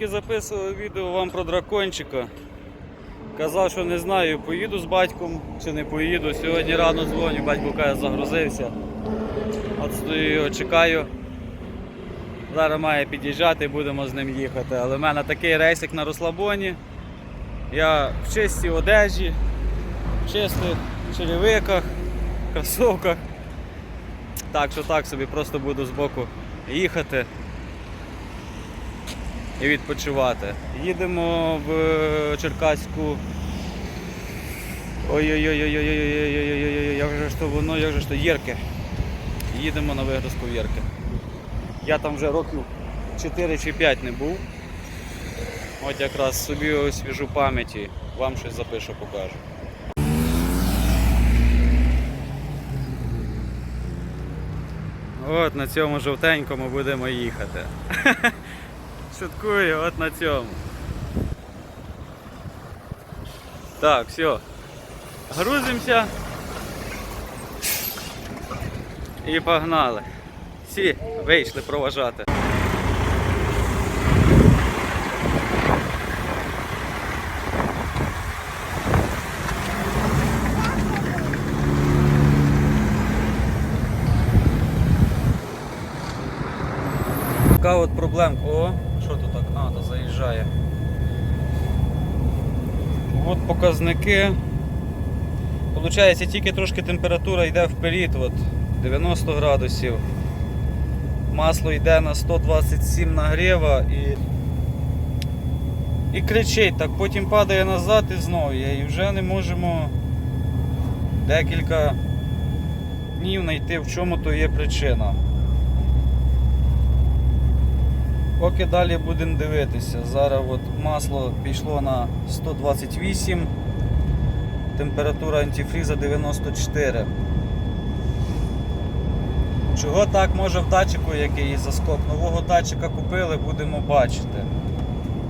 Тільки записував відео вам про дракончика. Казав, що не знаю, поїду з батьком чи не поїду. Сьогодні рано дзвоню, батько каже, загрузився. От стою його чекаю. Зараз має під'їжджати, будемо з ним їхати. Але в мене такий рейсик на розслабоні. Я в чистій одежі, в чистих черевиках, кросовках. Так що так собі просто буду збоку їхати і відпочивати. Їдемо в Черкаську. Ой-ой-ой-ой-ой-ой-ой-ой-ой-ой-ой, як же ж то воно, як же ж то Єрки. Їдемо на вигрузку в Єрки. Я там вже років 4 чи 5 не був. От якраз собі освіжу пам'яті, вам щось запишу, покажу. От на цьому жовтенькому будемо їхати. Шуткую, от на цьому. Так, все. Грузимося. І погнали. Всі вийшли проважати. Така от проблемка. О, що тут так? А, то заїжджає. От показники. Получається, тільки трошки температура йде вперед, от 90 градусів. Масло йде на 127 нагріва і і кричить так, потім падає назад і знову є. І вже не можемо декілька днів знайти, в чому то є причина. Поки далі будемо дивитися. Зараз от масло пішло на 128, температура антифріза 94. Чого так може в датчику який заскок? Нового датчика купили, будемо бачити.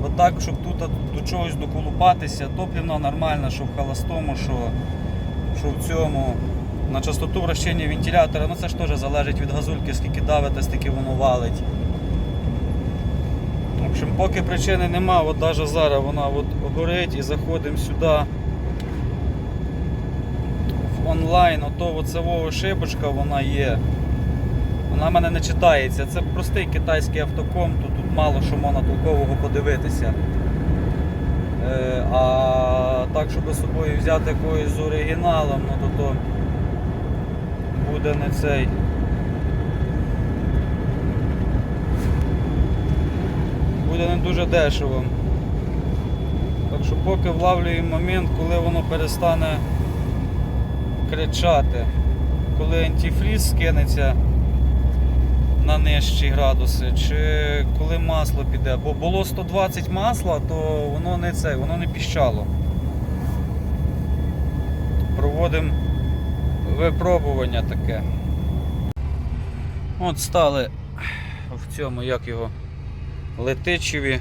Отак, щоб тут до чогось доколупатися, топлівна нормальна, що в холостому, що, що в цьому. На частоту вращення вентилятора, ну це ж теж залежить від газульки, скільки давите, стільки воно валить. Общем, поки причини нема, от навіть зараз вона от горить і заходимо сюди в онлайн, ото оцевого шибочка вона є. Вона в мене не читається. Це простий китайський автоком, то тут мало що можна толкового подивитися. Е, а так, щоб з собою взяти якогось з оригіналом, ну то, то буде не цей. Буде не дуже дешево. Так що поки влавлюємо момент, коли воно перестане кричати, коли антифріз скинеться на нижчі градуси, чи коли масло піде. Бо було 120 масла, то воно не це, воно не піщало. Проводимо випробування таке. От стали в цьому, як його летичеві.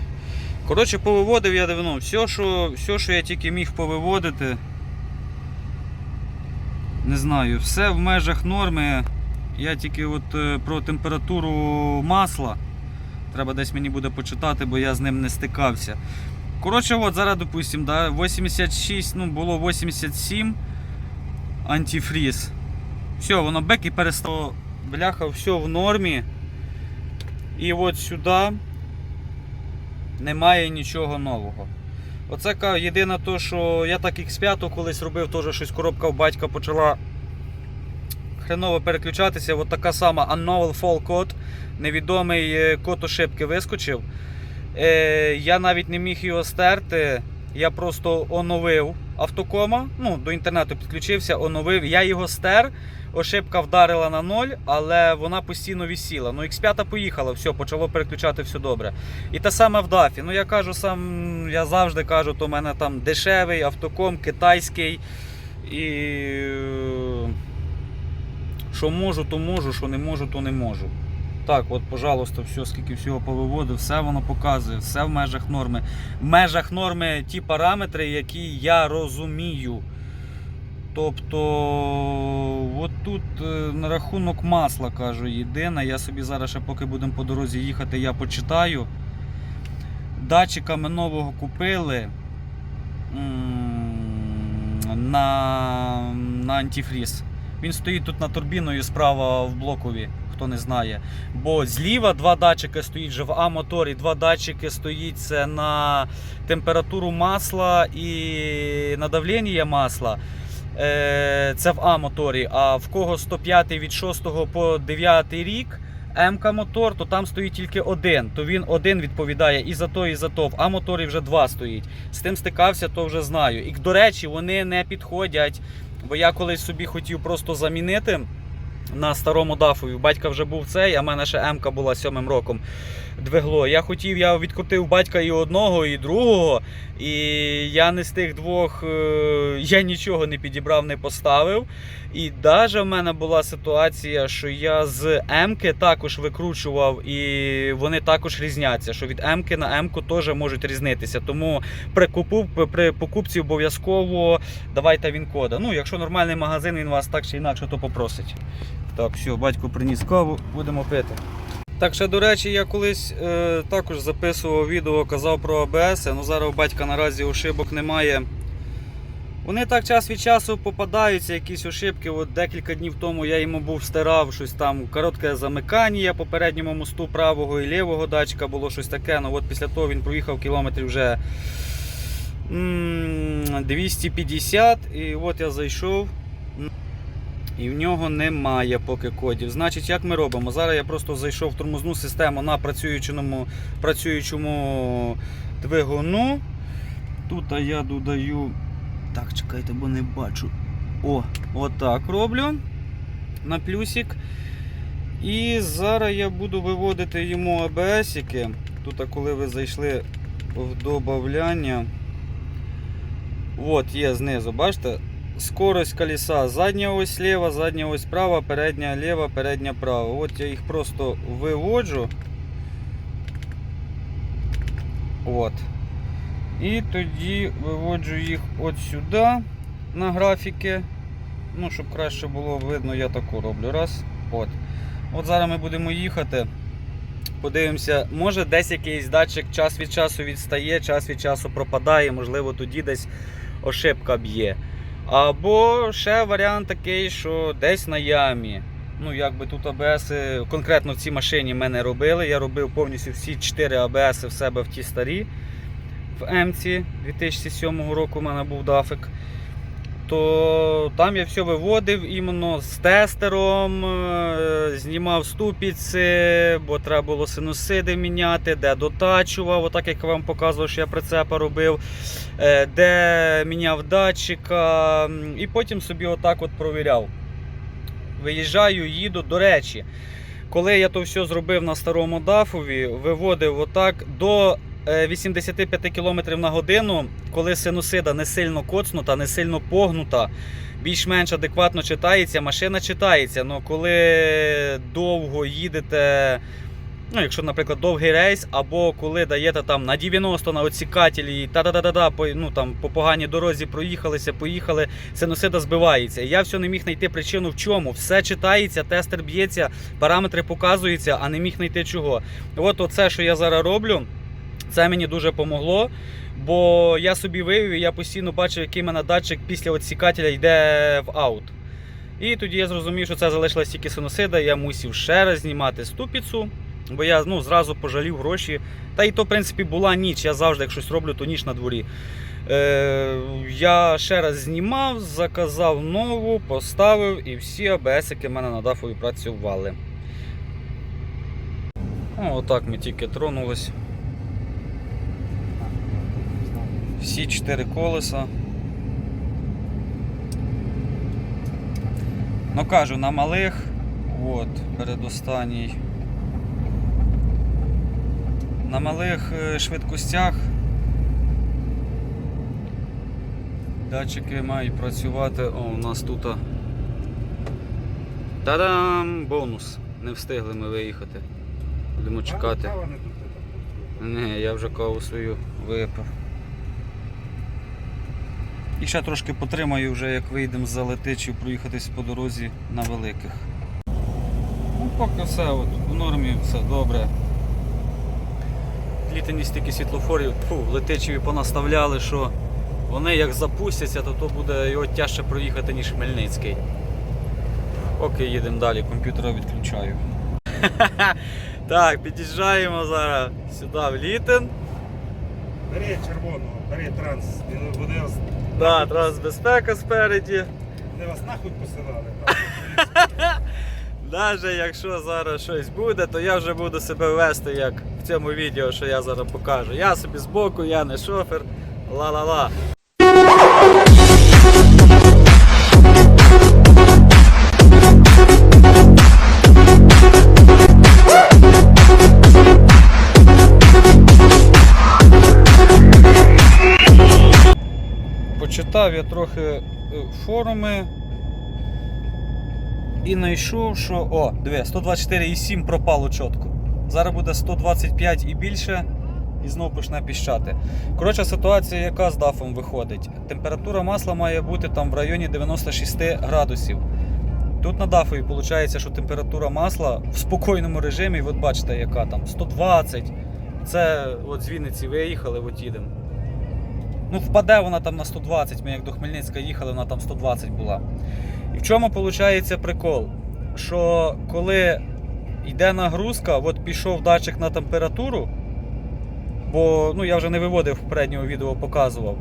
Коротше, повиводив я давно. Все що, все, що я тільки міг повиводити. Не знаю, все в межах норми. Я тільки от е, про температуру масла. Треба десь мені буде почитати, бо я з ним не стикався. Коротше, от зараз, допустимо, да, 86, ну було 87 антифріз. Все, воно бек і перестало. Бляха, все в нормі. І от сюди немає нічого нового. Оце єдине то, що я так X5 колись робив, теж щось коробка в батька почала хреново переключатися. От така сама Unknown Fall Code, невідомий е, код ошибки вискочив. Е, я навіть не міг його стерти. Я просто оновив автокома, ну, до інтернету підключився, оновив. Я його стер, ошибка вдарила на ноль, але вона постійно висіла. Ну, X5 поїхала, все, почало переключати все добре. І те саме в дафі. Ну я кажу сам, я завжди кажу, то в мене там дешевий автоком, китайський. І е, що можу, то можу, що не можу, то не можу. Так, от, пожалуйста, все, скільки всього повиводив, все воно показує, все в межах норми. В межах норми ті параметри, які я розумію. Тобто, от тут е, на рахунок масла кажу єдине. Я собі зараз ще поки будемо по дорозі їхати, я почитаю. датчика ми нового купили на, на антифріз. Він стоїть тут над турбіною справа в блокові, хто не знає. Бо зліва два датчики стоїть вже в А-моторі, два датчики стоїть це на температуру масла і на давлення масла. Е, Це в А-моторі. А в кого 105 від 6 по 9 рік. МК мотор, то там стоїть тільки один. То він один відповідає і за то, і за то. В А-моторі вже два стоїть. З тим стикався, то вже знаю. І до речі, вони не підходять. Бо я колись собі хотів просто замінити на старому дафові. Батька вже був цей, а в мене ще МК була сьомим роком двигло. Я хотів, я відкрутив батька і одного, і другого. І я не з тих двох, е, я нічого не підібрав, не поставив. І навіть в мене була ситуація, що я з М-ки також викручував, і вони також різняться. Що від М-ки на М-ку теж можуть різнитися. Тому при, купу, при покупці обов'язково давайте він кода. Ну, якщо нормальний магазин, він вас так чи інакше то попросить. Так, все, батько приніс каву, будемо пити. Так, ще до речі, я колись е, також записував відео, казав про АБС. Ну зараз у батька наразі ошибок немає. Вони так час від часу попадаються, якісь ошибки. От декілька днів тому я йому був стирав щось там, коротке замикання по передньому мосту правого і лівого датчика було щось таке. Ну от після того він проїхав кілометрів вже м, 250. І от я зайшов. І в нього немає поки кодів. Значить, як ми робимо? Зараз я просто зайшов в тормозну систему на працюючому, працюючому двигуну. Тут я додаю. Так, чекайте, бо не бачу. О, отак роблю на плюсик. І зараз я буду виводити йому АБСики. Тут, коли ви зайшли в додавання. От є знизу, бачите? Скорость колеса. Задня ось слева, задня ось права, передня ліва, передня права. От я їх просто виводжу. От. І тоді виводжу їх от сюди на графіки. Ну, щоб краще було видно, я таку роблю. Раз. От. От зараз ми будемо їхати. Подивимося, може десь якийсь датчик час від часу відстає, час від часу пропадає, можливо, тоді десь ошибка б'є. Або ще варіант такий, що десь на ямі. Ну, якби тут АБС конкретно в цій машині мене робили. Я робив повністю всі 4 АБС в себе в ті старі. В М-ці 2007 року у мене був дафик. То там я все виводив іменно з тестером, знімав ступіці, бо треба було синусиди міняти, де дотачував, отак як я вам показував, що я прицепа робив, е, де міняв датчика, і потім собі отак от провіряв. Виїжджаю, їду. До речі, коли я то все зробив на старому дафові, виводив отак до 85 км на годину, коли синусида не сильно коцнута, не сильно погнута, більш-менш адекватно читається, машина читається. але коли довго їдете, ну, якщо, наприклад, довгий рейс, або коли даєте там на 90 на оцікателі, та-да-да-да, по, ну, там, по поганій дорозі проїхалися, поїхали, синусида збивається. Я все не міг знайти причину в чому. Все читається, тестер б'ється, параметри показуються, а не міг знайти чого. От оце, що я зараз роблю. Це мені дуже помогло, бо я собі вивів, і я постійно бачив, який мене датчик після відсікателя йде в аут. І тоді я зрозумів, що це залишилась тільки синусида, я мусив ще раз знімати ступіцу, бо я ну, зразу пожалів гроші. Та і то, в принципі, була ніч. Я завжди, як щось роблю, то ніч на дворі. Е, я ще раз знімав, заказав нову, поставив і всі АБСики в мене на дафові працювали. О, отак ми тільки тронулись. Всі чотири колеса. Ну кажу, на малих, от, передостанній. На малих е, швидкостях датчики мають працювати. О, у нас тут. Та-дам! Бонус. Не встигли ми виїхати. Будемо чекати. Не я вже каву свою випив. І ще трошки потримаю, вже як вийдемо з залетичів, проїхатись по дорозі на великих. Ну, поки все от, в нормі, все добре. літині стільки світлофорів, фу, летичеві понаставляли, що вони як запустяться, то, то буде його тяжче проїхати, ніж Хмельницький. Окей, їдемо далі, комп'ютера відключаю. Так, під'їжджаємо зараз сюди в Літин. Бери червоного, бери транс. Вони Да, трансбезпека спереді. вони вас нахуй посилали. Навіть якщо зараз щось буде, то я вже буду себе вести, як в цьому відео, що я зараз покажу. Я собі збоку, я не шофер. Ла-ла-ла. Почитав я трохи е, форуми. І знайшов, що. О, диви, 124,7 пропало чітко. Зараз буде 125 і більше, і знову почне піщати. Коротше, ситуація, яка з дафом виходить. Температура масла має бути там в районі 96 градусів. Тут на дафові виходить, що температура масла в спокійному режимі, от бачите, яка там 120. Це от з Вінниці виїхали, от їдемо. Ну, впаде вона там на 120. Ми як до Хмельницька їхали, вона там 120 була. І в чому виходить прикол? Що коли йде нагрузка, от пішов датчик на температуру, бо ну, я вже не виводив в переднього відео, показував.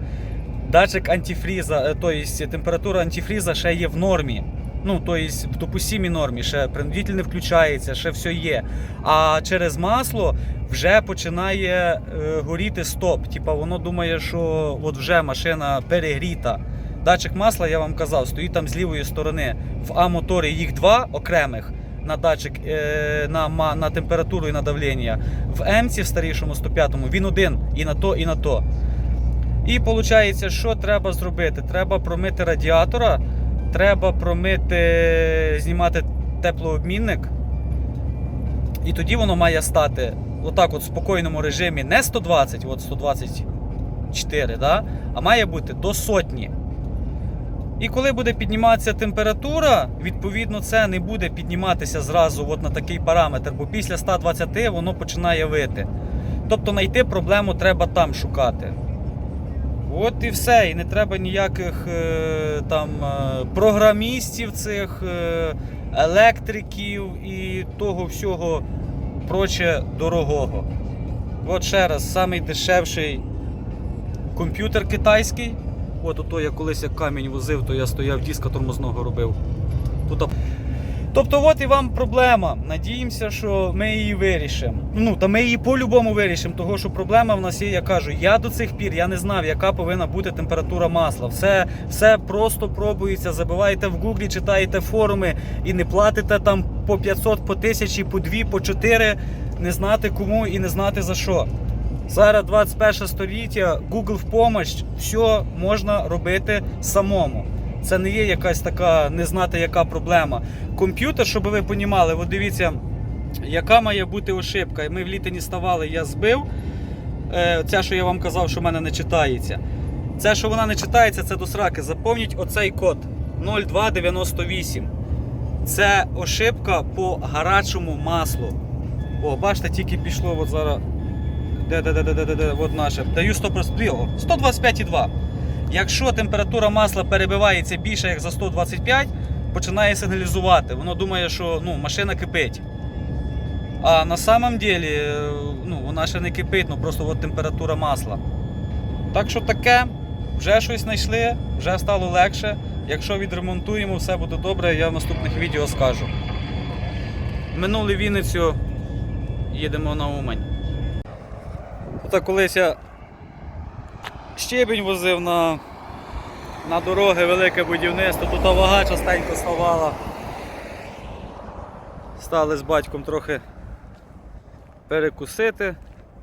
Датчик антифріза, тобто температура антифріза ще є в нормі. Ну, тобто в допустимій нормі, ще принудитель не включається, ще все є. А через масло вже починає е, горіти стоп. Типа воно думає, що от вже машина перегріта. Датчик масла, я вам казав, стоїть там з лівої сторони. В А-моторі їх два окремих на датчик е, на, на температуру і на давлення. В М-ці в старішому 105-му він один і на то, і на то. І виходить, що треба зробити? Треба промити радіатора, треба промити, знімати теплообмінник. І тоді воно має стати отак от в спокійному режимі не 120, от 124, да? а має бути до сотні. І коли буде підніматися температура, відповідно, це не буде підніматися зразу от на такий параметр, бо після 120 воно починає вити. Тобто знайти проблему треба там шукати. От і все. І не треба ніяких е, там е, програмістів цих, е, електриків і того всього проче дорогого. От ще раз, самий дешевший комп'ютер китайський. От ото я колись як камінь возив, то я стояв диска тормозного робив. Тут... Тобто, от і вам проблема. Надіємося, що ми її вирішимо. Ну, та ми її по-любому вирішимо, того що проблема в нас є, я кажу, я до цих пір я не знав, яка повинна бути температура масла. Все, все просто пробується. Забиваєте в гуглі, читаєте форуми і не платите там по 500, по 1000, по 2, по 4, не знати кому і не знати за що. Зараз 21 століття, Google в помощь, все можна робити самому. Це не є якась така не знати, яка проблема. Комп'ютер, щоб ви розуміли, от дивіться, яка має бути ошибка. Ми в літині ставали, я збив. Е, Ця, що я вам казав, що в мене не читається. Це, що вона не читається, це до сраки. Запомніть оцей код 0298. Це ошибка по гарячому маслу. О, бачите, тільки пішло от зараз. Де, де, де, де, де, де, де, от наше. Даю 100%. 125,2. Якщо температура масла перебивається більше як за 125, починає сигналізувати. Воно думає, що ну, машина кипить. А на самом деле, ну, вона ще не кипить, ну просто от температура масла. Так що таке, вже щось знайшли, вже стало легше. Якщо відремонтуємо, все буде добре, я в наступних відео скажу. Минули Вінницю, їдемо на Умань. Та колись я щебінь возив на, на дороги, велике будівництво, тут вага частенько ставала. Стали з батьком трохи перекусити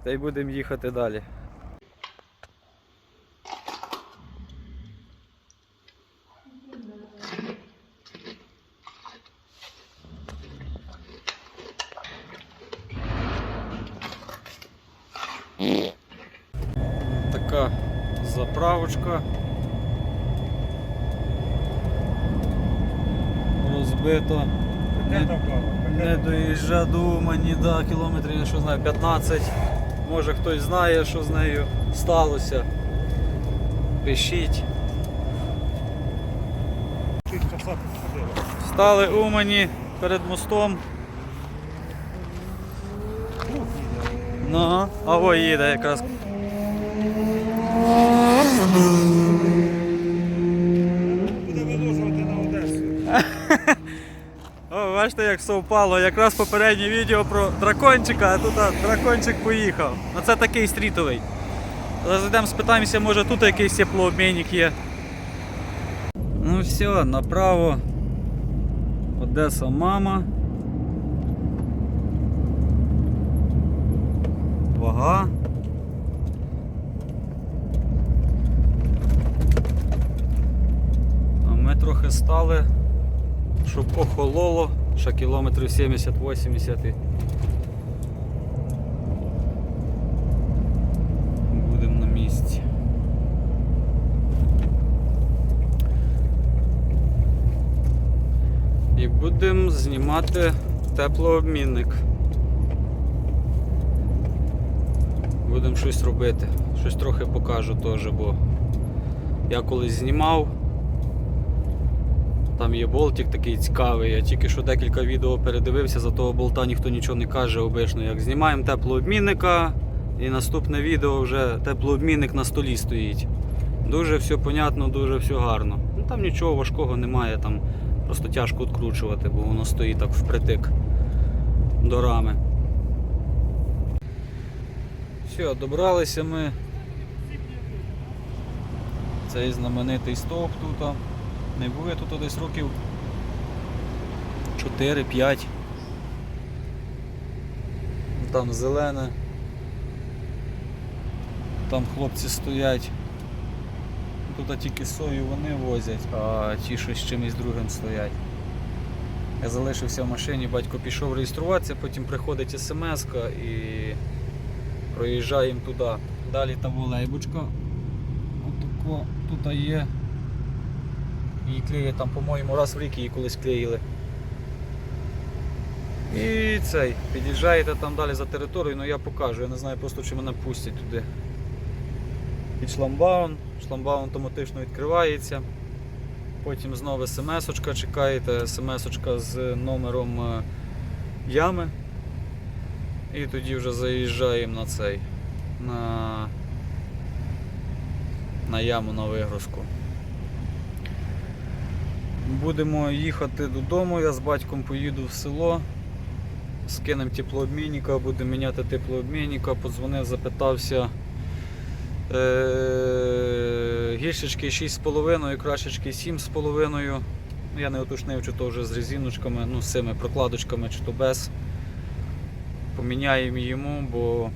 та й будемо їхати далі. До да, кілометрів, я що знаю, 15. Може хтось знає, що з нею сталося. Пишіть. Стали Умані перед мостом. Ну, а во їде якраз. Бачите, як все впало. Якраз попереднє відео про дракончика, а тут а, дракончик поїхав. Ну це такий стрітовий. Зараз йдемо спитаємося, може тут якийсь теплообмінник є. Ну все, направо. Одеса мама. Вага. А ми трохи стали щоб охололо, ще кілометрів 70-80. і Будемо на місці. І будемо знімати теплообмінник. Будемо щось робити. Щось трохи покажу теж, бо я колись знімав. Там є болтик такий цікавий. Я тільки що декілька відео передивився, за того болта ніхто нічого не каже обично. Як знімаємо теплообмінника, і наступне відео вже теплообмінник на столі стоїть. Дуже все понятно, дуже все гарно. Ну там нічого важкого немає, там просто тяжко відкручувати, бо воно стоїть так впритик до рами. Все, добралися ми. Цей знаменитий стовп тут. Не був я тут десь років 4-5. Там зелене. Там хлопці стоять. Тут тільки сою вони возять, а ті щось з чимось другим стоять. Я залишився в машині, батько пішов реєструватися, потім приходить смс і проїжджаємо туди. Далі та волейбочка. Отако тут є. Її клеять там, по-моєму, раз в рік її колись клеїли. І цей, під'їжджаєте там далі за територію, ну я покажу, я не знаю просто чи мене пустять туди. Під шламбаун, шламбаун автоматично відкривається. Потім знову смс-очка чекаєте, смс-очка з номером е, ями. І тоді вже заїжджаємо на цей, на, на яму на вигрузку. Будемо їхати додому, я з батьком поїду в село, скинемо теплообмінника, будемо міняти теплообмінника, подзвонив, запитався. Е, гіршечки 6,5, крашечки 7,5. Ну, Я не уточнив, чи то вже з резиночками, ну, з цими прокладочками, чи то без. Поміняємо йому, бо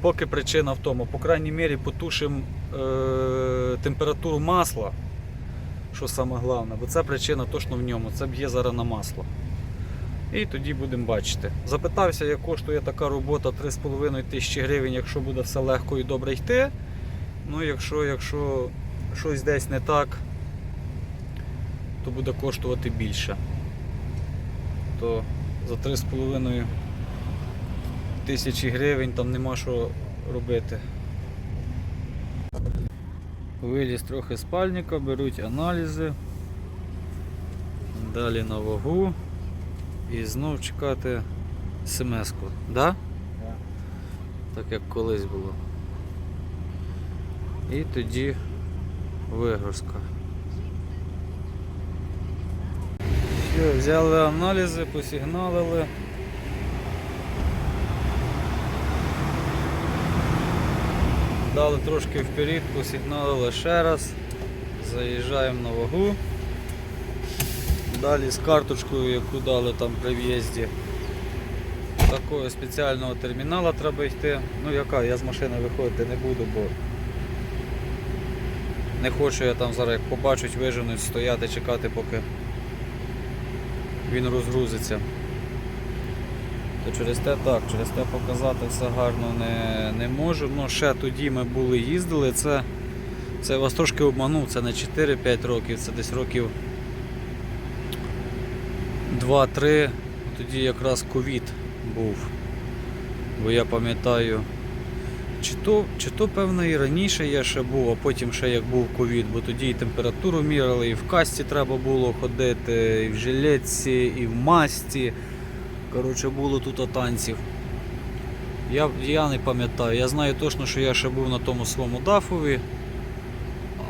поки причина в тому, по крайній мірі потушимо е, температуру масла що саме головне, бо це причина точно в ньому, це б'є зараз на масло. І тоді будемо бачити. Запитався, як коштує така робота 3,5 тисячі гривень, якщо буде все легко і добре йти. Ну, якщо, якщо щось десь не так, то буде коштувати більше. То за 3,5 тисячі гривень там нема що робити. Виліз трохи спальника, беруть аналізи. Далі на вагу. І знов чекати смс-ку. Да? Так як колись було. І тоді вигрузка. Все, взяли аналізи, посигналили. Дали трошки вперед, посигналили ще раз. Заїжджаємо на вагу. Далі з карточкою, яку дали там при в'їзді. Такого спеціального термінала треба йти. Ну яка, я з машини виходити не буду, бо не хочу я там зараз як побачать, виженуть, стояти, чекати, поки він розгрузиться. То через те так, через те показати все гарно не, не можу. Ну ще тоді ми були їздили, це, це вас трошки обманув, це не 4-5 років, це десь років 2-3. Тоді якраз ковід був. Бо я пам'ятаю, Чи то, чи то, певно, і раніше я ще був, а потім ще як був ковід, бо тоді і температуру мірили, і в касті треба було ходити, і в жилетці, і в масці. Коротше, було тут танців. Я, я не пам'ятаю. Я знаю точно, що я ще був на тому своєму дафові.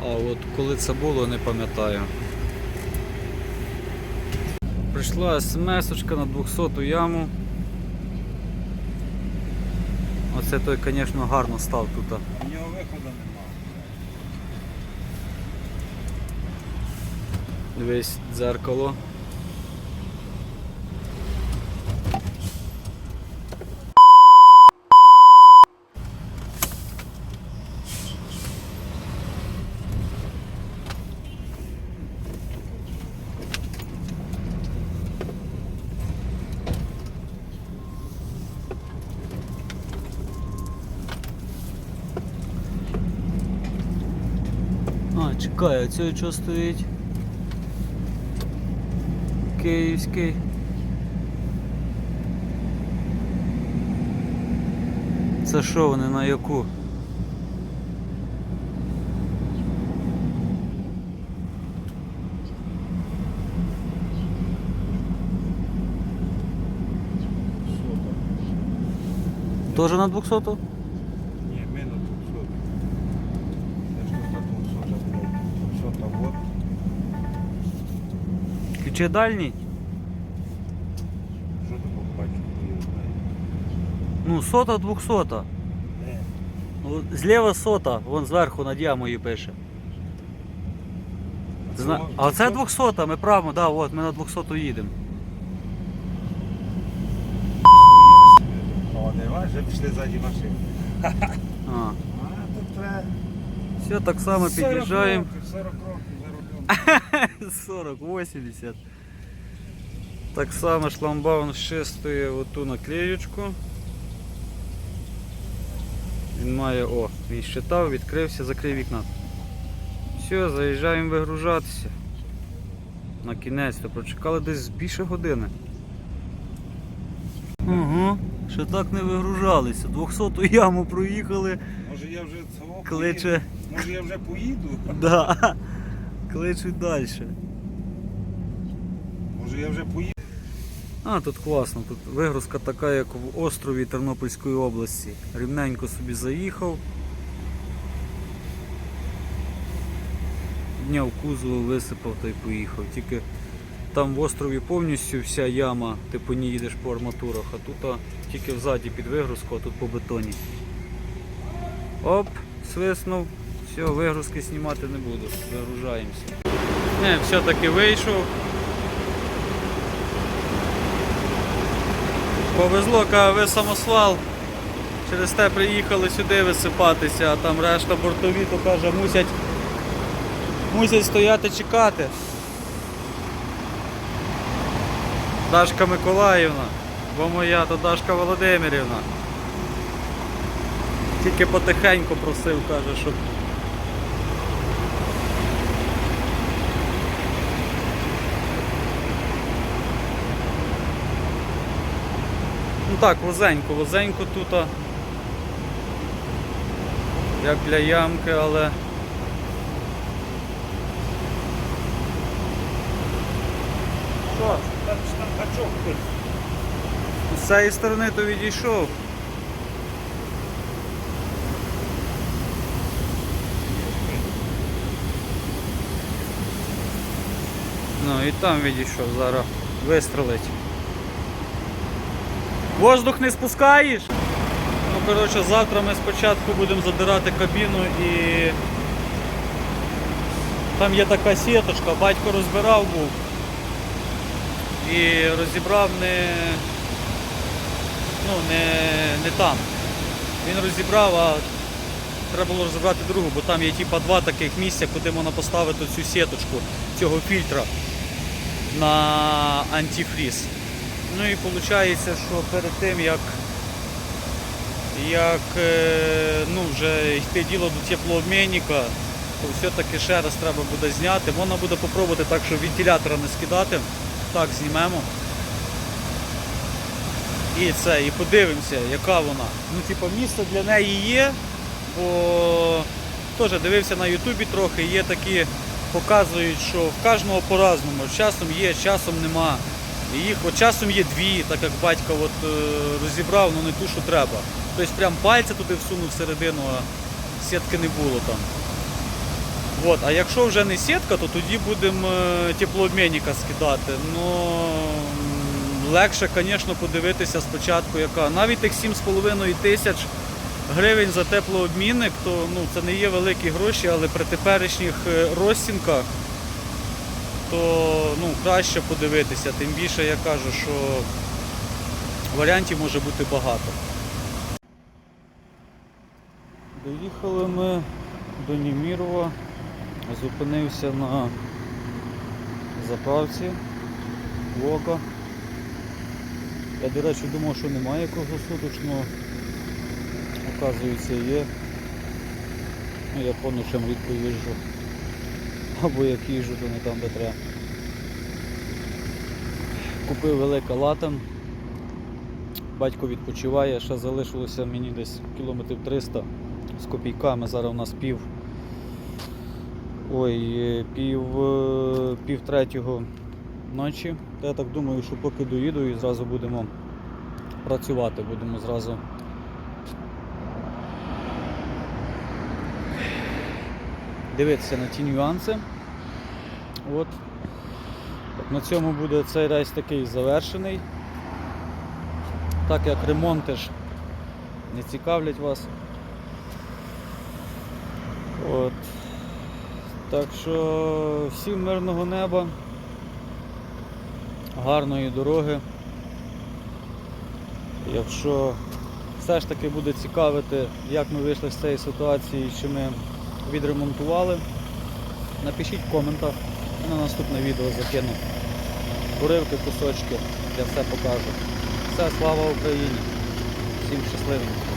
А от коли це було, не пам'ятаю. Прийшла смс-очка на 200 яму. Оце той, звісно, гарно став тут. У нього виходу немає. Дивись, дзеркало. А, чекай, а цього що стоїть? Київський. Це що вони на яку? Тоже на 200? Ключі дальній? Що ти побачив. Ну, сота 200. Не. Ну, зліва сота, вон зверху над ямою пише. Зна... А це 200, ми право, да, от, ми на 200 їдемо. О, не вже пішли ззаді машини. А. А, тут треба... Все так само 40 під'їжджаємо. років, 40 років за рулем. 40, 80. Так само шламбаун шистує оту наклеючку. Він має, о, він щитав, відкрився, закрив вікна. Все, заїжджаємо вигружатися. На кінець, то прочекали десь більше години. Угу, ще так не вигружалися. 200-ту яму проїхали, Може я вже цього кличе. Може я вже поїду? Да. Кличуть далі. Може я вже поїду? А, тут класно, тут вигрузка така, як в острові Тернопільської області. Рівненько собі заїхав. Підняв кузов, висипав та й поїхав. Тільки там в острові повністю вся яма, ти по ній їдеш по арматурах, а тут а, тільки взаді під вигрузку, а тут по бетоні. Оп, свиснув. Все, вигрузки знімати не буду, вигружаємося. Не, все-таки вийшов. Повезло, ви самосвал. Через те приїхали сюди висипатися, а там решта бортові, то каже, мусять, мусять стояти чекати. Дашка Миколаївна, бо моя, то Дашка Володимирівна. Тільки потихеньку просив, каже, щоб. Так, возенько, возенько тут. Як для ямки, але. Що? З цієї сторони то відійшов. Ну і там відійшов, зараз вистрелить. Воздух не спускаєш? Ну, коротше, завтра ми спочатку будемо задирати кабіну і там є така сіточка, батько розбирав був і розібрав не, ну, не, не там. Він розібрав, а треба було розібрати другу, бо там є типа два таких місця, куди можна поставити цю сіточку цього фільтра на антифріз. Ну і виходить, що перед тим як, як е, ну, вже йти діло до теплообмінника, то все-таки ще раз треба буде зняти. Можна буде спробувати так, щоб вентилятора не скидати. Так, знімемо. І це, і подивимося, яка вона. Ну, типу, місце для неї є, бо теж дивився на Ютубі трохи, є такі, показують, що в кожного по-разному. Часом є, часом нема. І їх от часом є дві, так як батько от, е, розібрав, ну не ту, що треба. Тобто прям пальця туди всунув всередину, а сітки не було там. От, а якщо вже не сітка, то тоді будемо е, теплообмінника скидати. Ну легше, звісно, подивитися спочатку, яка. Навіть тих 7,5 тисяч гривень за теплообмінник, то ну, це не є великі гроші, але при теперішніх е, розцінках то ну, краще подивитися. Тим більше я кажу, що варіантів може бути багато. Доїхали ми до Німірова, зупинився на заправці Вока. Я, до речі, думав, що немає круглосуточного. Оказується, є. Ну, я поночем рідко їжджу. Або як їжджу, то не там, де треба. Купив велика латан. Батько відпочиває, ще залишилося мені десь кілометрів 300 з копійками. Зараз у нас пів. Ой, е, пів, е, пів третього ночі. Я так думаю, що поки доїду і зразу будемо працювати, будемо зразу. Дивитися на ті нюанси. От. На цьому буде цей рейс такий завершений. Так як ремонти ж не цікавлять вас. От. Так що всім мирного неба, гарної дороги. Якщо все ж таки буде цікавити, як ми вийшли з цієї ситуації, чи ми відремонтували, напишіть в коментах і на наступне відео закину уривки, кусочки, я все покажу. Все, слава Україні! Всім щасливим!